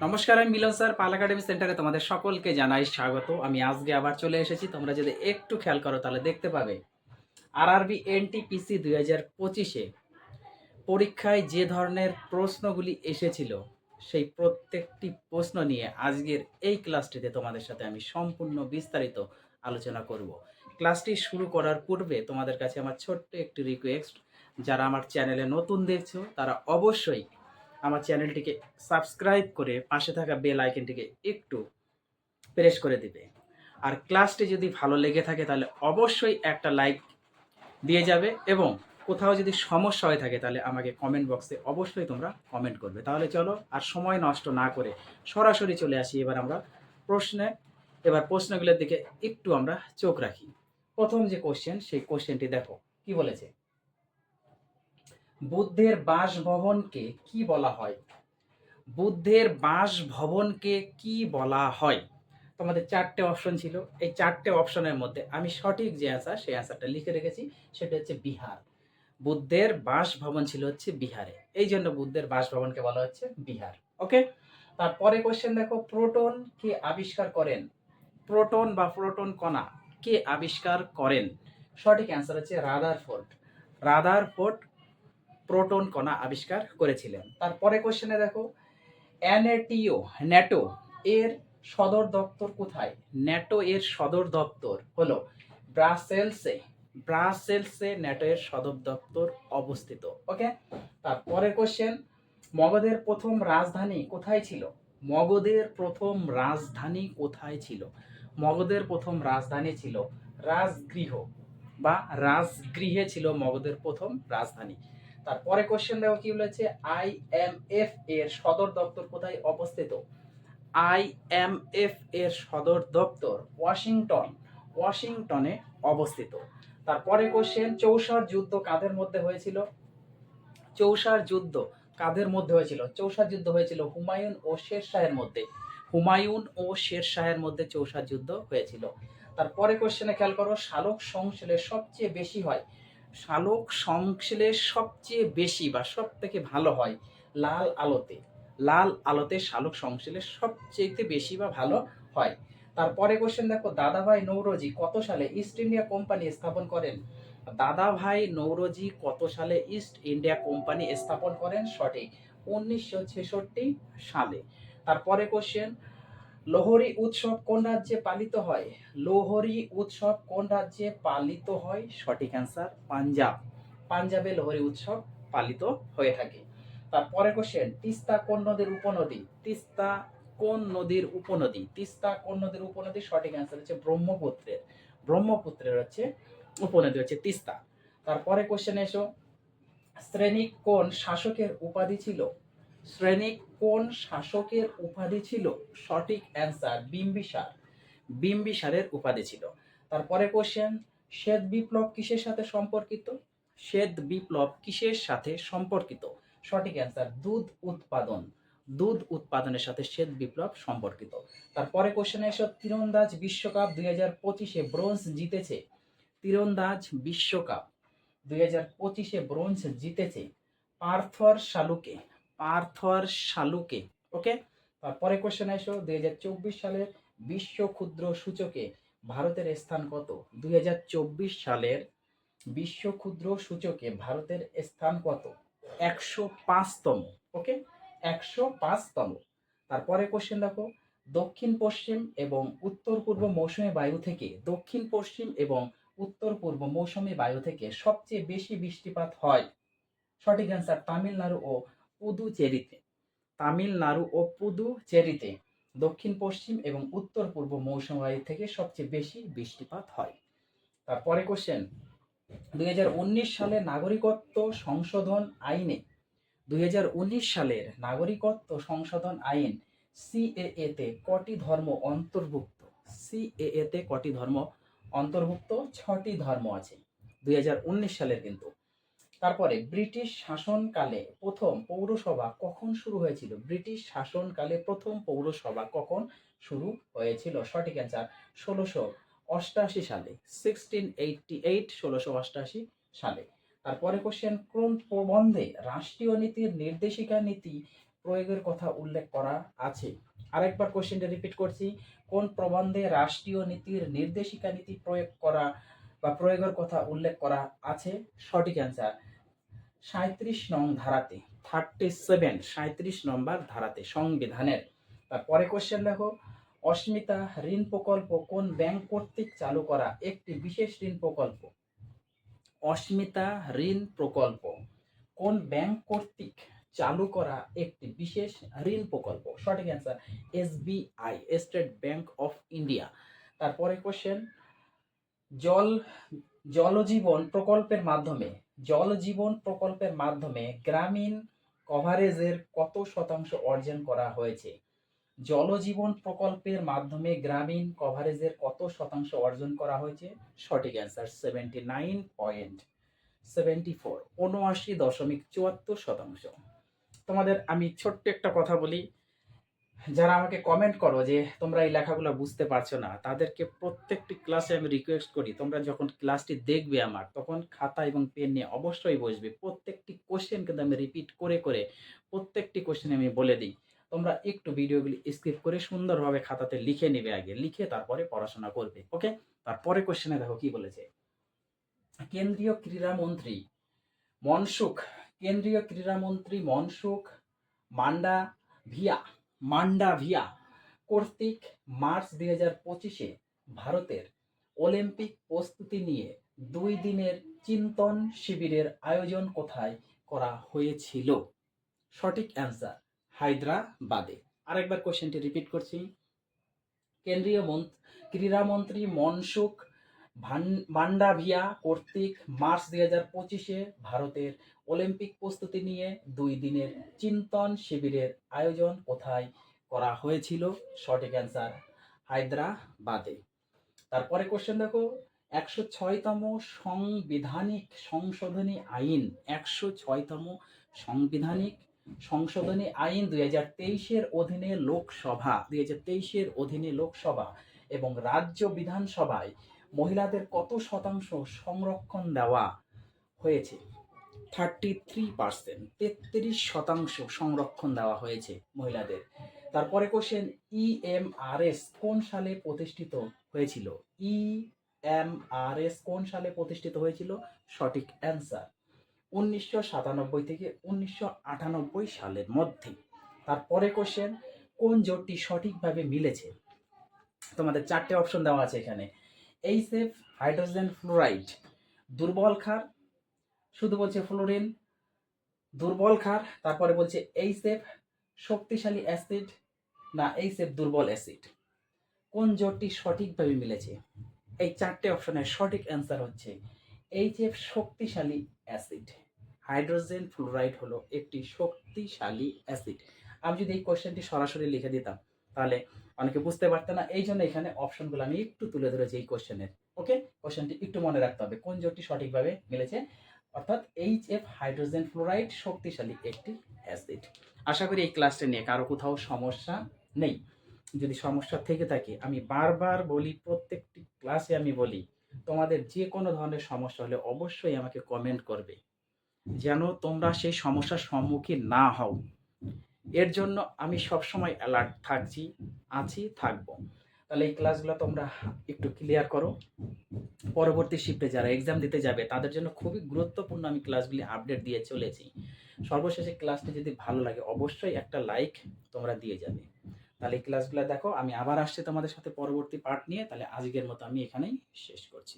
নমস্কার, আমি মিলন স্যার, পাল একাডেমি সেন্টারে তোমাদের সকলকে জানাই স্বাগত। আমি আজকে আবার চলে এসেছি, তোমরা যদি একটু খেয়াল করো তাহলে দেখতে পাবে। আর আরআরবি এনটিপিসি দুই হাজার পঁচিশে পরীক্ষায় যে ধরনের প্রশ্নগুলি এসেছিল, সেই প্রত্যেকটি প্রশ্ন নিয়ে আজকের এই ক্লাসটিতে তোমাদের সাথে আমি সম্পূর্ণ বিস্তারিত আলোচনা করব। ক্লাসটি শুরু করার পূর্বে তোমাদের কাছে আমার ছোট্ট একটি রিকোয়েস্ট যারা আমার চ্যানেলে নতুন দেখছ, তারা অবশ্যই আমার চ্যানেলটিকে সাবস্ক্রাইব করে পাশে থাকা বেল আইকনটিকে একটু প্রেস করে দিবে। আর ক্লাসটি যদি ভালো লেগে থাকে তাহলে অবশ্যই একটা লাইক দিয়ে যাবে এবং কোথাও যদি সমস্যা হয়ে থাকে তাহলে আমাকে কমেন্ট বক্সে অবশ্যই তোমরা কমেন্ট করবে। তাহলে চলো আর সময় নষ্ট না করে সরাসরি চলে আসি। এবার আমরা প্রশ্নে, এবার প্রশ্নগুলোর দিকে একটু আমরা চোখ রাখি। প্রথম যে কোশ্চেন সেই কোশ্চেনটি দেখো, কি বলেছে? বুদ্ধের বাসভবনকে কি বলা হয়? বুদ্ধের বাসভবনকে কি বলা হয়? তোমাদের চারটে অপশন ছিল। এই চারটে অপশনের মধ্যে আমি সঠিক যে অ্যান্সার সেই অ্যান্সারটা লিখে রেখেছি। সেটা হচ্ছে বিহার। বুদ্ধের বাসভবন ছিল হচ্ছে বিহারে। এই জন্য বুদ্ধের বাসভবনকে বলা হচ্ছে বিহার। ওকে তারপরে কোশ্চেন দেখো, প্রোটন কে আবিষ্কার করেন? প্রোটন বা প্রোটন কণা কে আবিষ্কার করেন? সঠিক অ্যান্সার হচ্ছে Rutherford Rutherford proton কণা আবিষ্কার করেছিলেন। তারপরে কোশ্চেনে দেখো অ্যানেটিও ন্যাটো এর সদর দপ্তর কোথায়? ন্যাটো এর সদর দপ্তর হলো ব্রাসেলসে ব্রাসেলসে ন্যাটো এর সদর দপ্তর অবস্থিত ওকে তারপরের কোশ্চেন মগধের প্রথম রাজধানী কোথায় ছিল? মগধের প্রথম রাজধানী কোথায় ছিল? মগধের প্রথম রাজধানী ছিল রাজগৃহ, বা রাজগৃহে ছিল মগধের প্রথম রাজধানী। তারপরে কোশ্চেন দেখো কি বলেছে? আই এম এফ এর সদর দপ্তর কোথায় অবস্থিত? আই এম এফ এর সদর দপ্তর ওয়াশিংটন, ওয়াশিংটনে অবস্থিত। তারপরে কোশ্চেন চৌসার যুদ্ধ কাদের মধ্যে হয়েছিল? চৌসার যুদ্ধ কাদের মধ্যে হয়েছিল? চৌসার যুদ্ধ হয়েছিল হুমায়ুন ও শের শাহের মধ্যে। হুমায়ুন ও শের শাহের মধ্যে চৌসার যুদ্ধ হয়েছিল। তারপরে কোশ্চেনে খেয়াল করো, শালক সংশ্লেষ সবচেয়ে বেশি হয় শালক সংশ্লেষ সবচেয়ে বেশি বা সব থেকে ভালো হয় লাল আলোতে। লাল আলোতে শালক সংশ্লেষ সবচেয়ে বেশি বা ভালো হয়। তারপরে কোশ্চেন দেখো, দাদাভাই নৌরজি কত সালে ইস্ট ইন্ডিয়া কোম্পানি স্থাপন করেন? দাদাভাই নৌরজি কত সালে ইস্ট ইন্ডিয়া কোম্পানি স্থাপন করেন? সঠিক। উনিশশো ছেষট্টি সালে। তারপরে কোশ্চেন লোহরি উৎসব কোন রাজ্যে পালিত হয়? লোহরি উৎসব কোন রাজ্যে পালিত হয়? সঠিক অ্যান্সার পাঞ্জাব। পাঞ্জাবে লোহরি উৎসব পালিত হয়ে থাকে। তারপরে কোশ্চেন তিস্তা কোন নদীর উপনদী? তিস্তা কোন নদীর উপনদী? তিস্তা কোন নদীর উপনদী? সঠিক অ্যান্সার হচ্ছে ব্রহ্মপুত্রের। ব্রহ্মপুত্রের হচ্ছে উপনদী হচ্ছে তিস্তা। তারপরে কোশ্চেন এসো। শ্রেণিক কোন শাসকের উপাধি ছিল? শ্রেণিক কোন শাসকের উপাধি ছিল? সঠিক অ্যান্সার বিম্বিসার। বিম্বিসারের উপাধি ছিল। তারপরে কোশ্চেন শ্বেত বিপ্লব কিসের সাথে সম্পর্কিত? শ্বেত বিপ্লব কিসের সাথে সম্পর্কিত? সঠিক অ্যান্সার দুধ উৎপাদন। দুধ উৎপাদনের সাথে শ্বেত বিপ্লব সম্পর্কিত। তারপরে কোশ্চেনে এসো, তীরন্দাজ বিশ্বকাপ দুই হাজার পঁচিশে ব্রোঞ্জ জিতেছে। তীরন্দাজ বিশ্বকাপ দুই হাজার পঁচিশে ব্রোঞ্জ জিতেছে। পার্থর শালুকে পার্থর শালুকে ওকে তারপরে কোশ্চেন এসো, দুই হাজার চব্বিশ সালের বিশ্ব ক্ষুদ্র সূচকে ভারতের স্থান কত? দুই হাজার চব্বিশ সালের বিশ্ব ক্ষুদ্র সূচকে ভারতের স্থান কত? একশো পাঁচতম ওকে একশো পাঁচতম। তারপরে কোশ্চেন দেখো, দক্ষিণ পশ্চিম এবং উত্তর পূর্ব মৌসুমী বায়ু থেকে, দক্ষিণ পশ্চিম এবং উত্তর পূর্ব মৌসুমী বায়ু থেকে সবচেয়ে বেশি বৃষ্টিপাত হয়। সঠিক অ্যান্সার তামিলনাড়ু ও পুদুচেরিতে, তামিলনাড়ু ও পুদুচেরিতে দক্ষিণ, পশ্চিম এবং উত্তর পূর্ব মৌসুমী থেকে সবচেয়ে বেশি বৃষ্টিপাত হয়। তারপরে কোশ্চেন দুই হাজার উনিশ সালে নাগরিকত্ব সংশোধন আইনে, দুই হাজার উনিশ সালের নাগরিকত্ব সংশোধন আইন সিএএ তে কটি ধর্ম অন্তর্ভুক্ত? সিএএ তে কটি ধর্ম অন্তর্ভুক্ত? ছটি ধর্ম আছে। দুই হাজার উনিশ সালের কিন্তু তারপরে ব্রিটিশ শাসনকালে প্রথম পৌরসভা কখন শুরু হয়েছিল? ব্রিটিশ শাসনকালে প্রথম পৌরসভা কখন শুরু হয়েছিল? সঠিক অ্যান্সার ষোলোশো অষ্টাশি সালে সিক্সটিন এইটটি এইট ষোলোশো অষ্টাশি সালে। তারপরে কোশ্চেন কোন প্রবন্ধে রাষ্ট্রীয় নীতির নির্দেশিকা নীতি প্রয়োগের কথা উল্লেখ করা আছে? আরেকবার কোশ্চেনটা রিপিট করছি। কোন প্রবন্ধে রাষ্ট্রীয় নীতির নির্দেশিকা নীতি প্রয়োগ করা বা প্রয়োগের কথা উল্লেখ করা আছে, সঠিক অ্যান্সার সাঁত্রিশ নং ধারাতে থার্টি সেভেন সাঁত্রিশ নম্বর ধারাতে সংবিধানের। তারপরে কোশ্চেন দেখো, অস্মিতা, ঋণ প্রকল্প কোন ব্যাংক কর্তৃক চালু করা? একটি বিশেষ ঋণ প্রকল্প। অস্মিতা, ঋণ প্রকল্প কোন ব্যাংক কর্তৃক চালু করা? একটি বিশেষ ঋণ প্রকল্প। সঠিক answer SBI state bank of India তারপরে কোশ্চেন জল, জলজীবন প্রকল্পের মাধ্যমে, জলজীবন প্রকল্পের মাধ্যমে গ্রামীণ কভারেজের কত শতাংশ অর্জন করা হয়েছে? জলজীবন প্রকল্পের মাধ্যমে গ্রামীণ কভারেজের কত শতাংশ অর্জন করা হয়েছে? সঠিক answer seventy nine point seventy four উনআশি দশমিক চুয়াত্তর শতাংশ। তোমাদের আমি ছোট্ট একটা কথা বলি যারা আমাকে কমেন্ট করো যে তোমরা এই লেখাগুলো বুঝতে পারছ না, তাদেরকে প্রত্যেকটি ক্লাসে আমি রিকোয়েস্ট করি, তোমরা যখন ক্লাসটি দেখবে আমার, তখন খাতা এবং পেন নিয়ে অবশ্যই বসবে। প্রত্যেকটি কোশ্চেন কিন্তু আমি রিপিট করে করে প্রত্যেকটি কোশ্চেন আমি বলে দিই। তোমরা একটু ভিডিওগুলি স্কিপ করে সুন্দরভাবে খাতাতে লিখে নেবে আগে, লিখে তারপরে পড়াশোনা করবে ওকে তারপরে কোশ্চেনে দেখো কি বলেছে। কেন্দ্রীয় ক্রীড়ামন্ত্রী মনসুখ, কেন্দ্রীয় ক্রীড়ামন্ত্রী মনসুখ মান্ডা ভিয়া মান্ডা ভিয়া কর্তৃক মার্চ দুই হাজার পঁচিশে ভারতের অলিম্পিক প্রস্তুতি নিয়ে দুই দিনের চিন্তন শিবিরের আয়োজন কোথায় করা হয়েছিল? সঠিক অ্যান্সার হায়দ্রাবাদে। আরেকবার কোশ্চেনটি রিপিট করছি। কেন্দ্রীয় মন্ত্রী, ক্রীড়ামন্ত্রী মনসুখ ভান- মান্ডাভিয়া কর্তৃক মার্চ দুই হাজার পঁচিশে ভারতের অলিম্পিক প্রস্তুতি নিয়ে দুই দিনের চিন্তন শিবিরের আয়োজন কোথায় করা হয়েছিল? সঠিক অ্যান্সার হায়দ্রাবাদে। তারপরে কোশ্চেন দেখো, একশো ছয়তম সংবিধানিক সংশোধনী আইন, একশো ছয়তম সংবিধানিক সংশোধনী আইন দুই হাজার তেইশের অধীনে লোকসভা, দুই হাজার তেইশের অধীনে লোকসভা এবং রাজ্য বিধানসভায় মহিলাদের কত শতাংশ সংরক্ষণ দেওয়া হয়েছে? থার্টি থ্রি পার্সেন্ট তেত্রিশ শতাংশ সংরক্ষণ দেওয়া হয়েছে মহিলাদের। তারপরে কোশ্চেন ইএমআরএস কোন সালে প্রতিষ্ঠিত হয়েছিল? ই এম আর এস কোন সালে প্রতিষ্ঠিত হয়েছিল? সঠিক অ্যান্সার উনিশশো সাতানব্বই থেকে উনিশশো আটানব্বই সালের মধ্যে। তারপরে কোশ্চেন কোন জোটটি সঠিকভাবে মিলেছে? তোমাদের চারটে অপশন দেওয়া আছে এখানে। এইচএফ হাইড্রোজেন ফ্লোরাইড, দুর্বল ক্ষার শুধু বলছে ফ্লোরিন দুর্বল ক্ষার, তারপরে বলছে এইচএফ শক্তিশালী অ্যাসিড না এইচএফ দুর্বল অ্যাসিড কোন জোটটি সঠিকভাবে মিলেছে? এই চারটে অপশনের সঠিক অ্যান্সার হচ্ছে এইচএফ শক্তিশালী অ্যাসিড হাইড্রোজেন ফ্লোরাইড হলো একটি শক্তিশালী অ্যাসিড আমি যদি এই কোশ্চেনটি সরাসরি লিখে দিতাম, তাহলে অনেকে বুঝতে পারতো না। এই জন্য এখানে অপশনগুলো আমি একটু তুলে ধরেছি এই কোশ্চেনের ওকে কোশ্চেনটি একটু মনে রাখতে হবে। কোন জোটটি সঠিকভাবে মিলেছে? অর্থাৎ এইচ এফ হাইড্রোজেন ফ্লোরাইড শক্তিশালী একটি অ্যাসিড। আশা করি এই ক্লাসটা নিয়ে কারও কোথাও সমস্যা নেই। যদি সমস্যা থেকে থাকে, আমি বারবার বলি, প্রত্যেকটি ক্লাসে আমি বলি, তোমাদের যে কোনো ধরনের সমস্যা হলে অবশ্যই আমাকে কমেন্ট করবে, যেন তোমরা সেই সমস্যার সম্মুখীন না হও। এর জন্য আমি সবসময় অ্যালার্ট থাকছি, আছি, থাকব। তাহলে এই ক্লাসগুলো তোমরা একটু ক্লিয়ার করো। পরবর্তী শিফটে যারা এক্সাম দিতে যাবে, তাদের জন্য খুবই গুরুত্বপূর্ণ আমি ক্লাসগুলি আপডেট দিয়ে চলেছি। সর্বশেষে ক্লাসটি যদি ভালো লাগে, অবশ্যই একটা লাইক তোমরা দিয়ে যাবে। তাহলে ক্লাসগুলো দেখো, আমি আবার আসছি তোমাদের সাথে পরবর্তী পার্ট নিয়ে, তাহলে আজকের মতো আমি এখানেই শেষ করছি।